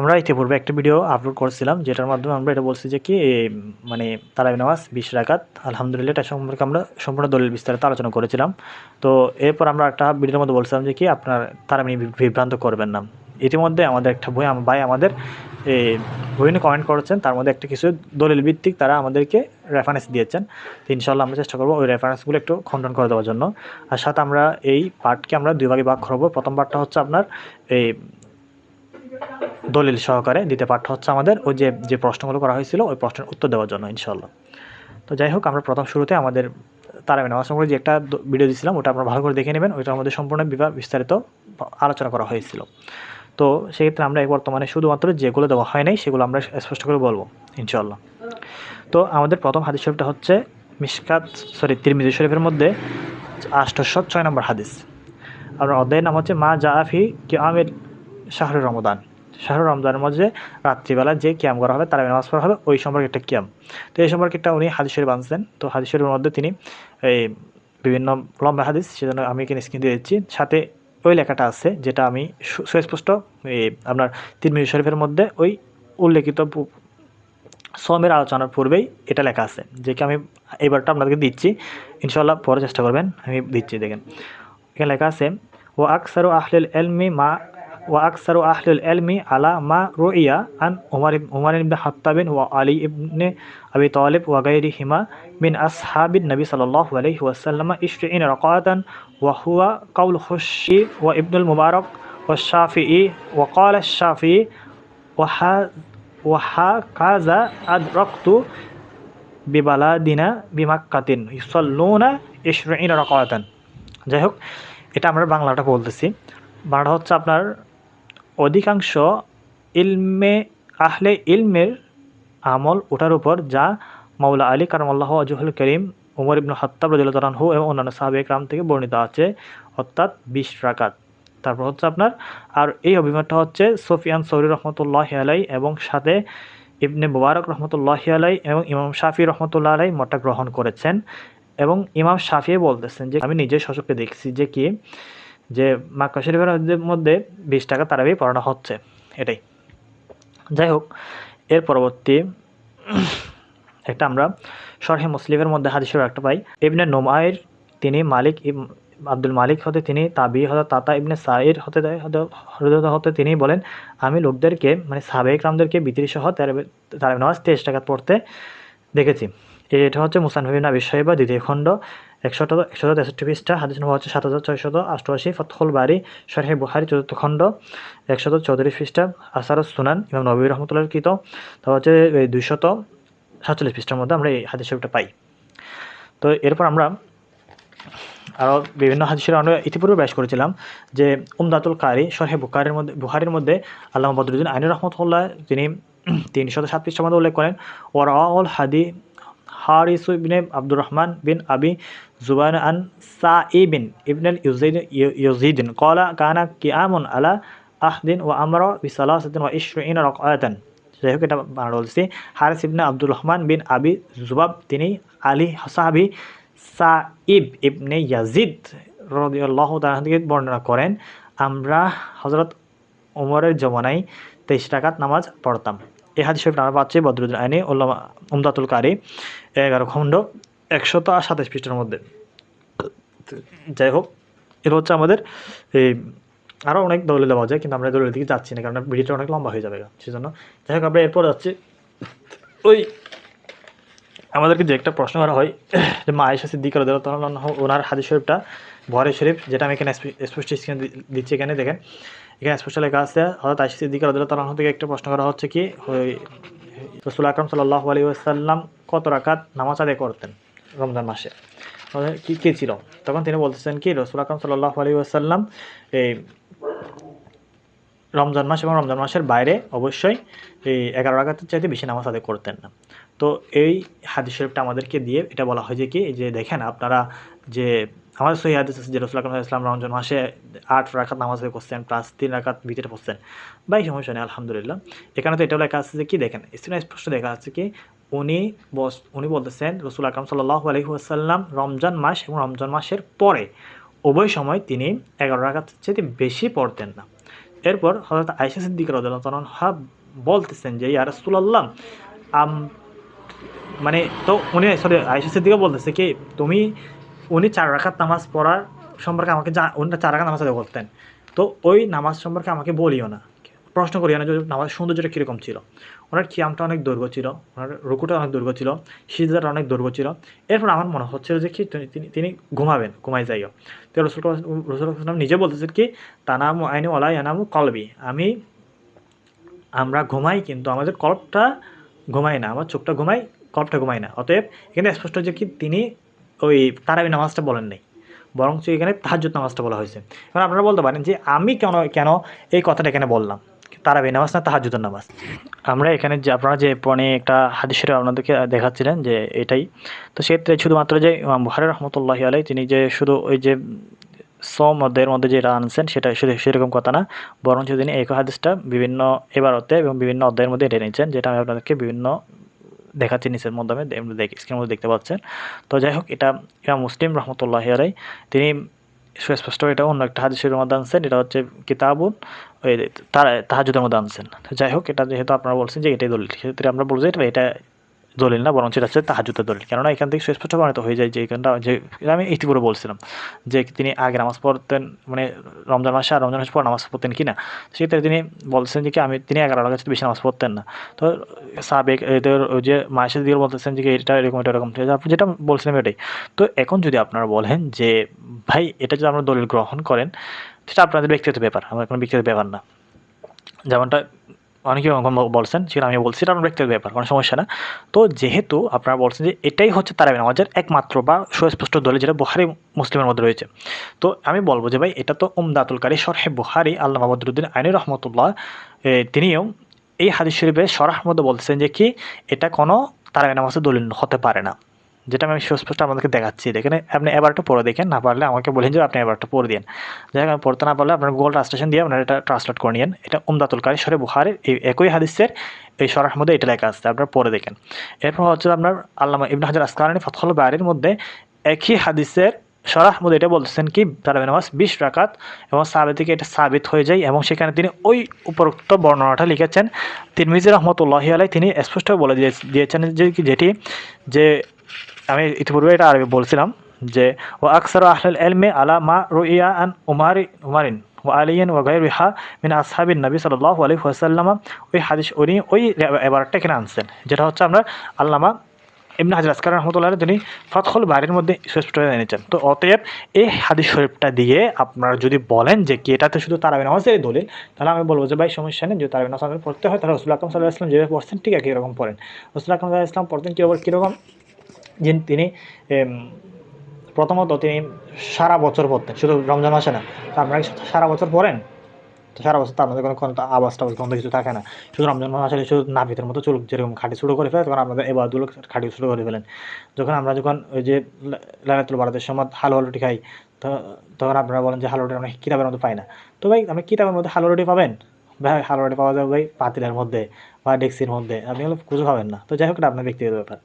আমরা ইতিপূর্বে একটা ভিডিও আপলোড করেছিলাম, যেটার মাধ্যমে আমরা এটা বলছি যে কি মানে তারাবি নামাজ বিশ রাকাত, আলহামদুলিল্লাহ এটা সম্পর্কে আমরা সম্পূর্ণ দলিল বিস্তারিত আলোচনা করেছিলাম। তো এরপর আমরা একটা ভিডিওর মধ্যে বলছিলাম যে কি, আপনার তারাবি নিয়ে বিভ্রান্ত করবেন না। ইতিমধ্যে আমাদের একটা বই ভাই আমাদের বিভিন্ন কমেন্ট করেছেন, তার মধ্যে একটা কিছু দলিল ভিত্তিক তারা আমাদেরকে রেফারেন্স দিয়েছেন। তো ইনশাল্লাহ আমরা চেষ্টা করব ওই রেফারেন্সগুলো একটু খণ্ডন করে দেওয়ার জন্য। আর সাথে আমরা এই পার্টকে আমরা দুই ভাগে ভাগ করব। প্রথম পার্টটা হচ্ছে আপনার এই দলিল সহকারে দ্বিতীয় পাঠটা হচ্ছে আমাদের ওই যে যে প্রশ্নগুলো করা হয়েছিল, ওই প্রশ্নের উত্তর দেওয়ার জন্য ইনশাল্লাহ তো যাই হোক, আমরা প্রথম শুরুতে আমাদের তারাবিন নামাজ সম্পর্কে যে একটা ভিডিও দিয়েছিলাম, ওটা আপনারা ভালো করে দেখে নেবেন। ওইটার মধ্যে সম্পূর্ণ বিস্তারিত আলোচনা করা হয়েছিল। তো সেক্ষেত্রে আমরা বর্তমানে শুধুমাত্র যেগুলো দেওয়া হয় নাই, সেগুলো আমরা স্পষ্ট করে বলব ইনশাল্লাহ তো আমাদের প্রথম হাদিস শরীফটা হচ্ছে মিশকাত, সরি, তিরমিজি শরীফের মধ্যে আষ্টশো ছয় নম্বর হাদিস। আর অধ্যায়ের নাম হচ্ছে মা জাফি কি আমের শাহরুর রমদান শাহরুর রমজানের মধ্যে রাত্রিবেলা যে ক্যাম করা হবে তারা নামাজ পড়া হবে, ওই সম্পর্কে একটা ক্যাম। তো এই সম্পর্কে একটা উনি হাদিস শরীফ তো হাদিস শরীফের মধ্যে তিনি এই বিভিন্ন লম্বা হাদিস, সেজন্য আমি এখানে স্ক্রিন দিয়ে দিচ্ছি। সাথে ওই লেখাটা আছে, যেটা আমি সুস্পষ্ট আপনার তিরমিজি শরীফের মধ্যে ওই উল্লেখিত শ্রমের আলোচনার পূর্বেই এটা লেখা আছে যে কি আমি এবারটা আপনাদেরকে দিচ্ছি। ইনশাল্লাহ পরে চেষ্টা করবেন। আমি দিচ্ছি, দেখেন। এখানে লেখা আছে ও আকসারু আহলুল এলমি মা ও আকসারু আহলুল এলমি আলা মা রুইয়া আন উমার ইব- উমার ইবনে হাত্তাবিন ওয়া আলী ইবনে আবি তালিব ওয়া গায়রিহিমা মিন আসহাবিন নবী সাল্লাল্লাহু আলাইহি ওয়াসাল্লাম ইশরিন রাকাতান ওয়া হুয়া কাউল খুশি ওয়া ইবনুল মুবারক ওয়া শাফিঈ ওয়া ক্বালা শাফিঈ ওয়া হা ওয়া হা কাযা আদরাকতু বিবালাদিনা বিমাক্কাতিন ইউসাল্লুনা ইশরিন রাকাতান যাই হোক এটা আমরা বাংলাটা বলতেছি। বাংলাটা হচ্ছে আপনার অধিকাংশ ইলমে, আহলে ইলমের আমল ওটার উপর যা মাওলা আলী কারমাল্লাহ আজহুল করিম, উমর ইবনু হাত্তাব রদিল্লাহু এবং অন্যান্য সাহাবে রাম থেকে বর্ণিত আছে, অর্থাৎ বিশ রাকাত। তারপর হচ্ছে আপনার, আর এই অভিমতটা হচ্ছে সোফিয়ান সৌরি রহমতুল্লাহ আলাই এবং সাথে ইবনে মুবারক রহমতুল্লাহ আলাই এবং ইমাম শাফি রহমতুল্লাহ আলাই মতটা গ্রহণ করেছেন এবং ইমাম শাফি বলতেছেন যে, আমি নিজের সচক্ষে দেখছি যে কি যে মাক্কা শরীফের মধ্যে- বিশ টাকা তারাবি পড়ানো হচ্ছে, এটাই। যাই হোক, এর পরবর্তী একটা আমরা শরহে মুসলিমের মধ্যে হাদিসের একটা পাই। ইবনে নোমায়ের তিনি মালিক আব্দুল মালিক হতে তিনি তাবি হতে, তাতা ইবনে সাইর হতে, হতে- হতে তিনি বলেন, আমি লোকদেরকে মানে সাবেক রামদেরকে বিতিরি সহ তারা নামাজ তেইশ টাকা পড়তে দেখেছি। এটা হচ্ছে মুসানফিন আবি সাহেবা দ্বিতীয় খণ্ড। একশত একশত তেষট্টি পৃষ্ঠা, হাদিস নম্বর হচ্ছে সাত হাজার ছয়শত অষ্টআশি ফতহুল বাড়ি শরহে বুহারি চতুর্থ খণ্ড, একশত চৌত্রিশ পৃষ্ঠা, আসার সুনান, ইমাম নবী রহমতুল্লাহ কৃত তারপর হচ্ছে দুইশত সাতচল্লিশ পৃষ্ঠার মধ্যে আমরা এই হাদিস শরীফটা পাই। তো এরপর আমরা আরও বিভিন্ন হাদিসের আমরা ইতিপূর্বে ব্যাস করেছিলাম যে উমদাতুল কারি, শরহে বুখারের মধ্যে, বুখারির মধ্যে আল্লাহ বদরুদ্দিন আইনুর রহমতুল্লাহ তিনি তিনশত সাত পৃষ্ঠার মধ্যে উল্লেখ করেন ওরাউল হাদি হারিসু ইবনে আব্দুর রহমান বিন আবি জুবান আন সাইবিন ইবনুল ইউজিদ ইউজিদিন কলা কানা কিয়ামুন আলা আহদিন ও আমরা বিসালাসাতিন ওয়া ইশরুইন রাকাতান যাই হোক এটা বাংলা বলছি হারিস ইবনে আব্দুর রহমান বিন আবি জুবাব তিনি আলী সাহাবি সাইব ইবনে ইয়াজিদ রদিয়াল্লাহ তাআলা থেকে বর্ণনা করেন আমরা হজরত ওমরের জমানায় তেইশ টাকাত নামাজ পড়তাম এই হাদিস শরীফ আমরা পাচ্ছি বদরুদ্দিন আইনি, উল্লামা উমদাতুল কারি, এগারো খণ্ড, একশত আর সাতাশ পৃষ্ঠার মধ্যে। যাই হোক এটা হচ্ছে আমাদের এই আরও অনেক দলিল দেওয়া যায়, কিন্তু আমরা এই দলিলের দিকে যাচ্ছি না, কারণ ভিডিওটা অনেক লম্বা হয়ে যাবে সেজন্য। যাই হোক, আমরা এরপর যাচ্ছি। ওই আমাদেরকে যে একটা প্রশ্ন করা হয়, যে মা আয়েশা তখন ওনার হাদিস শরীফটা ভরে শরীফ, যেটা আমি এখানে স্পষ্ট স্ক্রিনে দিচ্ছি এখানে, দেখেন। এখানে স্পষ্ট লেখা আছে হয়তো আয়েশা সিদ্দিকার দেওয়া তখন থেকে একটা প্রশ্ন করা হচ্ছে কি রসুল আকরম সাল্লাহ আলী আসাল্লাম কত রাকাত নামাজ আদায় করতেন রমজান মাসে? কি, কী ছিল? তখন তিনি বলতেছেন কি, রসুল আকরম সাল্লাহ আলী আসাল্লাম এই রমজান মাস এবং রমজান মাসের বাইরে অবশ্যই এই এগারো রাকাতের চাইতে বেশি নামাজ আদায় করতেন না। তো এই হাদিস শরীফটা আমাদেরকে দিয়ে এটা বলা হয় যে কি, যে দেখেন আপনারা যে আমাদের সহি হাদিস আছে যে রসুল আকরম ইসলাম রমজান মাসে আট রাখাত নামাজ করছেন, প্লাস তিন রাকাত ভিতরে পড়ছেন। বা এই সমস্যা নেই, আলহামদুলিল্লাহ। এখানে তো এটাও লেখা আছে যে কি দেখেন? স্ক্রিনে স্পষ্ট দেখা আছে কি, উনি বস, উনি বলতেছেন রসুল আকরম সাল্লাহ আলহি আসাল্লাম রমজান মাস এবং রমজান মাসের পরে উভয় সময় তিনি এগারো রাকাত চেয়ে বেশি পড়তেন না। এরপর হজরত আয়সা সিদ্দিক রদুল্লাহ বলতেছেন যে, ইয়া রাসূলুল্লাহ, আম মানে তো উনি, সরি আয়সা সিদ্দিকা বলতেছে কি, তুমি উনি চার রাকাত নামাজ পড়ার সম্পর্কে আমাকে যা উনি চার রাকাত নামাজ করতেন। তো ওই নামাজ সম্পর্কে আমাকে বলিও না। প্রশ্ন করিও না যে নামাজের সৌন্দর্যটা কীরকম ছিল। ওনার খিয়ামটা অনেক দৈর্ঘ্য ছিল, ওনার রুকুটা অনেক দৈর্ঘ্য ছিল সিজাটা অনেক দৈর্ঘ্য ছিল। এরপর আমার মনে হচ্ছিল যে কি তিনি- তিনি ঘুমাবেন, ঘুমাই যাইও। তো রসুল রসুল ইসলাম নিজে বলতেছেন কি, তানামু আইনু ওলাই আনামু কলবি। আমি আমরা ঘুমাই কিন্তু আমাদের কল্পটা ঘুমাই না, আমার চোখটা ঘুমাই কল্পটা ঘুমাই না। অতএব এখানে স্পষ্ট যে কি তিনি ওই তারাবি নামাজটা বলেন নাই। বরঞ্চ এখানে তাহাজ্জুদ নামাজটা বলা হয়েছে। এবার আপনারা বলতে পারেন যে আমি কেন কেন এই কথাটা এখানে বললাম? তারাবি নামাজ না তাহাজ্জুদের নামাজ? আমরা এখানে যে, আপনারা যে মানে একটা হাদিসের আপনাদেরকে দেখাচ্ছিলেন যে এটাই। তো সেক্ষেত্রে শুধুমাত্র যে ইমাম বুহারি রহমতুল্লাহি আলাই তিনি যে শুধু ওই যে সম অধ্যায়ের মধ্যে যেটা আনছেন, সেটা শুধু সেরকম কথা না। বরঞ্চ তিনি এই হাদিসটা বিভিন্ন এবারতে এবং বিভিন্ন অধ্যায়ের মধ্যে এটা নিয়েছেন যেটা আমি আপনাদেরকে বিভিন্ন দেখাচ্ছি নিচের মাধ্যমে স্ক্রিনের মধ্যে দেখতে পাচ্ছেন। তো যাই হোক, এটা ইমাম মুসলিম রহমতুল্লাহ আলাই তিনি সুস্পষ্ট এটা অন্য একটা হাদিসের মধ্যে আনছেন, এটা হচ্ছে কিতাবুন, ওই তাহাজুদের মধ্যে আনছেন। যাই হোক, এটা যেহেতু আপনারা বলছেন যে এটাই দলিল, সেক্ষেত্রে আমরা এটা এটা দলিল না, বরঞ্চ এটা হচ্ছে তাহাজুদের দলিল। কেননা এখান থেকে সুস্পষ্ট প্রমাণিত হয়ে যায় যে এখানটা যে আমি ইতিপূর্বে বলছিলাম যে তিনি আগে নামাজ পড়তেন মানে রমজান মাসে আর রমজান মাসে পর নামাজ পড়তেন কি না সেক্ষেত্রে তিনি বলছেন যে কি আমি, তিনি এগারো কাছে বেশি নামাজ পড়তেন না। তো সাবেক এদের ওই যে মাসের দিকে বলতেছেন যে এটা এরকম এটা এরকম। যেটা বলছিলাম এটাই। তো এখন যদি আপনারা বলেন যে ভাই, এটা যদি আপনারা দলিল গ্রহণ করেন, সেটা আপনাদের ব্যক্তিগত ব্যাপার, আমার কোনো ব্যক্তিগত ব্যাপার না। যেমনটা অনেকে বলছেন সেটা আমি বলছি, এটা আমার ব্যক্তিগত ব্যাপার, কোনো সমস্যা না। তো যেহেতু আপনারা বলছেন যে এটাই হচ্ছে তারাবি নামাজের একমাত্র বা সুস্পষ্ট দলে যেটা বুহারি মুসলিমের মধ্যে রয়েছে। তো আমি বলব যে ভাই, এটা তো উমদাতুল কারি সরহে বুহারি আল্লাহ মাহমুদ্দিন আইনি রহমতুল্লাহ তিনিও এই হাদিস শরীফের সরাহ মধ্যে বলতেছেন যে কি, এটা কোনো তারাবি নামাজের দলিল হতে পারে না। যেটা আমি সুস্পষ্ট আপনাদেরকে দেখাচ্ছি, দেখেন, আপনি এবারটা পড়ে দেখেন, না পারলে আমাকে বলেন যে আপনি এবারটা পড়ে দিন যাই হোক, আমি পড়তে না পারলে আপনার গুগল ট্রান্সলেশন দিয়ে আপনারা এটা ট্রান্সলেট করে নিন এটা উমদাতুল কারি সরে বুহারের এই একই হাদিসের এই সরার মধ্যে এটা লেখা আছে, আপনার পড়ে দেখেন। এরপর হচ্ছে আপনার আল্লামা ইবন হাজার আসকারানি ফতহল বাড়ির মধ্যে একই হাদিসের সরাহ মধ্যে এটা বলতেছেন কি তারাবি নামাজ বিশ রাকাত এবং সাবে থেকে এটা সাবিত হয়ে যায় এবং সেখানে তিনি ওই উপরোক্ত বর্ণনাটা লিখেছেন। তিরমিজি রহমতুল্লাহ আলাই তিনি স্পষ্ট বলে দিয়ে দিয়েছেন যে যেটি যে আমি ইতিপূর্বে এটা আরবি বলছিলাম যে ও আকসার আহলাল এলমে আলা মা রুইয়া আন উমারি, উমারিন ও আলিয়ান ও গাই রিহা মিন আসহাবিন নবী সাল্লাহ আলী ওয়াসাল্লামা। ওই হাদিস উনি ওই এবারটা এখানে আনছেন, যেটা হচ্ছে আমরা আল্লামা ইবনে হাজার আসকার রহমতুল্লাহ তিনি ফতখল বাড়ির মধ্যে সুস্পষ্ট এনেছেন। তো অতএব এই হাদিস শরীফটা দিয়ে আপনারা যদি বলেন যে কি এটাতে শুধু তারাবি নামাজের দলিল, তাহলে আমি বলব যে, ভাই, সমস্যা নেই, যদি তারাবি নামাজ পড়তে হয়, তাহলে রসুল আকরম সাল্লাহ ইসলাম যেভাবে পড়ছেন, ঠিক একই রকম পড়েন। রসুল আকরম সাল্লাহ ইসলাম পড়তেন কীরকম কীরকম যে তিনি প্রথমত তিনি সারা বছর পড়তেন, শুধু রমজান মাসে না আপনারা সারা বছর পড়েন? তো সারা বছর তো আপনাদের কোনো কোনো আওয়াজ টাওয়াজ কোনো কিছু থাকে না। শুধু রমজান মাস শুধু নাপিতের মতো চুল যেরকম খাটি শুরু করে ফেলে, তখন আপনাদের এবারগুলো খাটি শুরু করে ফেলেন। যখন আমরা যখন ওই যে লালাতুল বারাতের সময় হালুয়া রুটি খাই, তো, তখন আপনারা বলেন যে হালুয়া রুটি আমরা কিতাবের মধ্যে পাই না। তো ভাই, আপনি কিতাবের মধ্যে হালুয়া রুটি পাবেন? ভাই, হালুয়া রুটি পাওয়া যাবে ভাই পাতিলের মধ্যে বা ডেক্সির মধ্যে, আপনি হলো খুঁজে পাবেন না। তো যাই হোক আপনার ব্যক্তিগত ব্যাপার।